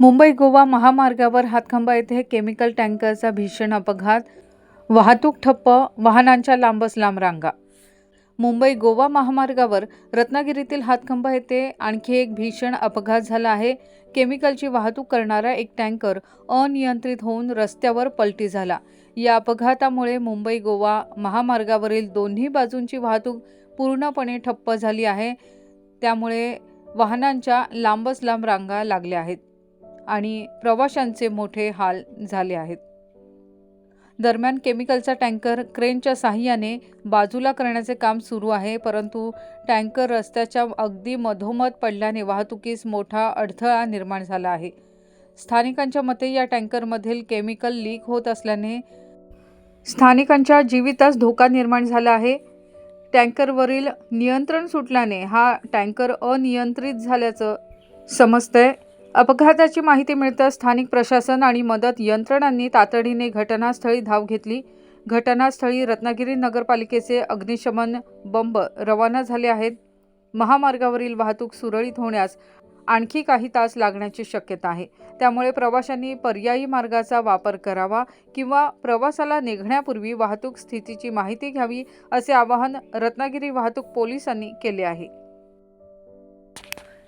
मुंबई गोवा महामार्गावर हातखंबा येथे केमिकल टँकरचा भीषण अपघात वाहतूक ठप्प वाहनांच्या लांबच लांब रांगा. मुंबई गोवा महामार्गावर रत्नागिरीतील हातखंबा येथे आणखी एक भीषण अपघात झाला आहे. केमिकलची वाहतूक करणारा एक टँकर अनियंत्रित होऊन रस्त्यावर पलटी झाला. या अपघातामुळे मुंबई गोवा महामार्गावरील दोन्ही बाजूंची वाहतूक पूर्णपणे ठप्प झाली आहे. त्यामुळे वाहनांच्या लांबच लांब रांगा लागल्या आहेत. आणि प्रवाशांचे मोठे हाल झाले आहेत. दरम्यान केमिकलचा टँकर क्रेनच्या साह्याने बाजूला करण्याचे काम सुरू आहे परंतु टँकर रस्त्याच्या अगदी मधोमध पडल्याने वाहतुकीस मोठा अडथळा निर्माण झाला आहे. स्थानिकांच्या मते या टँकरमधील केमिकल लीक होत असल्याने स्थानिकांच्या जीवितास धोका निर्माण झाला आहे. टँकरवरील नियंत्रण सुटल्याने हा टँकर अनियंत्रित झाल्याचं समजतंय. अपघाताची माहिती मिळताच स्थानिक प्रशासन आणि मदत यंत्रणांनी तातडीने घटनास्थळी धाव घेतली. घटनास्थळी रत्नागिरी नगरपालिकेचे अग्निशमन बंब रवाना झाले आहेत. महामार्गावरील वाहतूक सुरळीत होण्यास आणखी काही तास लागण्याची शक्यता आहे. त्यामुळे प्रवाशांनी पर्यायी मार्गाचा वापर करावा किंवा प्रवासाला निघण्यापूर्वी वाहतूक स्थितीची माहिती घ्यावी असे आवाहन रत्नागिरी वाहतूक पोलिसांनी केले आहे.